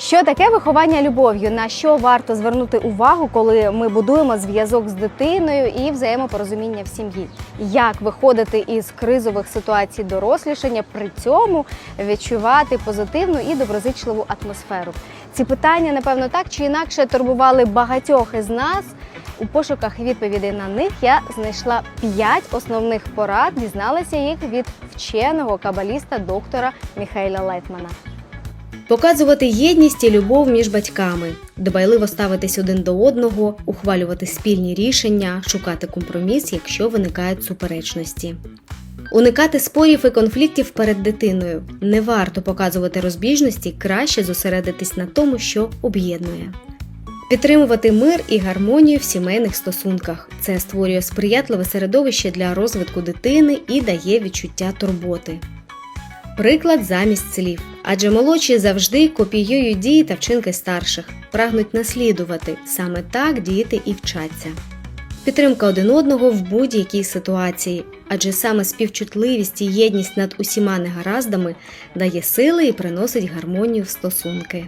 Що таке виховання любов'ю? На що варто звернути увагу, коли ми будуємо зв'язок з дитиною і взаємопорозуміння в сім'ї? Як виходити із кризових ситуацій дорослішання, при цьому відчувати позитивну і доброзичливу атмосферу? Ці питання, напевно, так чи інакше турбували багатьох із нас. У пошуках відповідей на них я знайшла п'ять основних порад, дізналася їх від вченого кабаліста доктора Міхайла Лайтмана. Показувати єдність і любов між батьками, дбайливо ставитись один до одного, ухвалювати спільні рішення, шукати компроміс, якщо виникають суперечності. Уникати спорів і конфліктів перед дитиною. Не варто показувати розбіжності, краще зосередитись на тому, що об'єднує. Підтримувати мир і гармонію в сімейних стосунках. Це створює сприятливе середовище для розвитку дитини і дає відчуття турботи. Приклад замість слів. Адже молодші завжди копіюють дії та вчинки старших, прагнуть наслідувати. Саме так діти і вчаться. Підтримка один одного в будь-якій ситуації, адже саме співчутливість і єдність над усіма негараздами дає сили і приносить гармонію в стосунки.